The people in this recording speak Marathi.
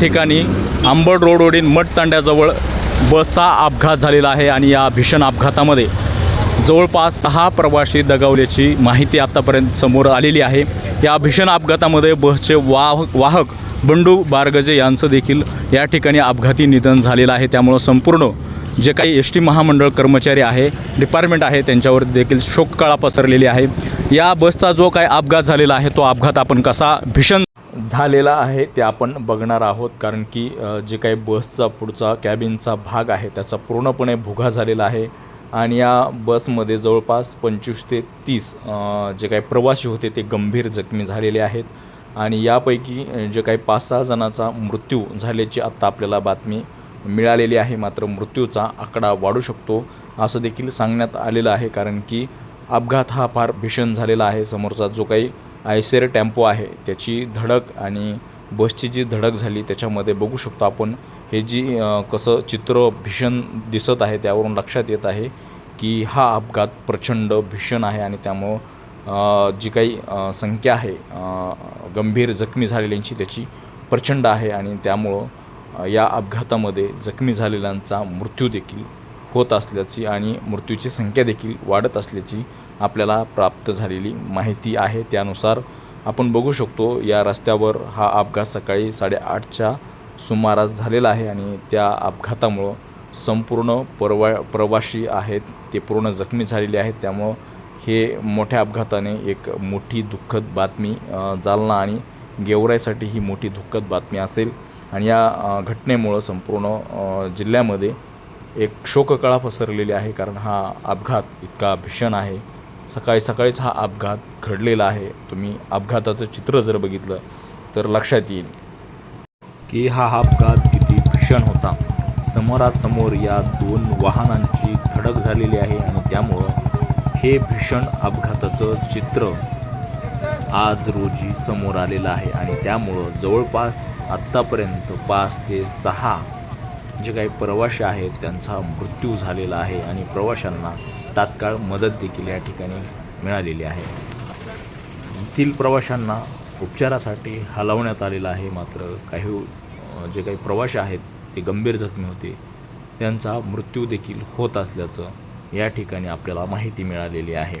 ठिकाणी आंबड रोडवरील मठतांड्याजवळ बसचा अपघात झालेला आहे आणि या भीषण अपघातामध्ये जवळपास सहा प्रवासी दगावल्याची माहिती आत्तापर्यंत समोर आलेली आहे. या भीषण अपघातामध्ये बसचे वाह वाहक बंडू बारगजे यांचं देखील या ठिकाणी अपघाती निधन झालेलं आहे. त्यामुळं संपूर्ण जे काही एस टी महामंडळ कर्मचारी आहे डिपार्टमेंट आहे त्यांच्यावर देखील शोककळा पसरलेली आहे. या बसचा जो काही अपघात झालेला आहे तो अपघात आपण कसा भीषण झालेला आहे ते आपण बघणार आहोत. कारण की जे काही बसचा पुढचा कॅबिनचा भाग आहे त्याचा पूर्णपणे भुगा झालेला आहे. आणि या बसमध्ये जवळपास पंचवीस ते तीस जे काही प्रवासी होते ते गंभीर जखमी झालेले आहेत. आणि यापैकी जे काही पाच सहा जणांचा मृत्यू झाल्याची आत्ता आपल्याला बातमी मिळालेली आहे. मात्र मृत्यूचा आकडा वाढू शकतो असं देखील सांगण्यात आलेलं आहे. कारण की अपघात हा फार भीषण झालेला आहे. समोरचा जो काही आयसेर टेम्पो आहे. त्याची धडक आणि बसची जी धडक झाली त्याच्यामध्ये बघू शकतो आपण. हे जी कसं चित्र भीषण दिसत आहे त्यावरून लक्षात येत आहे की हा अपघात प्रचंड भीषण आहे आणि त्यामुळं जी काही संख्या आहे गंभीर जखमी झालेल्यांची त्याची प्रचंड आहे आणि त्यामुळं या अपघातामध्ये जखमी झालेल्यांचा मृत्यू देखील होत असल्याची आणि मृत्यूची संख्या देखील वाढत असल्याची आपल्याला प्राप्त झालेली माहिती आहे. त्यानुसार आपण बघू शकतो या रस्त्यावर हा अपघात सकाळी साडेआठच्या सुमारास झालेला आहे आणि त्या अपघातामुळं संपूर्ण परवा प्रवासी आहेत ते पूर्ण जखमी झालेले आहेत. त्यामुळं हे मोठ्या अपघाताने एक मोठी दुःखद बातमी जालना आणि गेवराईसाठी ही मोठी दुःखद बातमी असेल. आणि या घटनेमुळं संपूर्ण जिल्ह्यामध्ये एक शोककळा पसरलेली आहे कारण हा अपघात इतका भीषण आहे. सकाळी सकाळीच हा अपघात घडलेला आहे. तुम्ही अपघाताचं चित्र जर बघितलं तर लक्षात येईल की हा अपघात किती भीषण होता. समोरासमोर या दोन वाहनांची धडक झालेली आहे आणि त्यामुळं हे भीषण अपघाताचं चित्र आज रोजी समोर आलेलं आहे आणि त्यामुळं जवळपास आत्तापर्यंत पाच ते सहा जे काही प्रवासी आहेत त्यांचा मृत्यू झालेला आहे आणि प्रवाशांना तात्काळ मदत देखील या ठिकाणी मिळालेली आहे. येथील प्रवाशांना उपचारासाठी हलवण्यात आलेलं आहे. मात्र काही जे काही प्रवासी आहेत ते गंभीर जखमी होते. त्यांचा मृत्यू देखील होत असल्याचं या ठिकाणी आपल्याला माहिती मिळालेली आहे.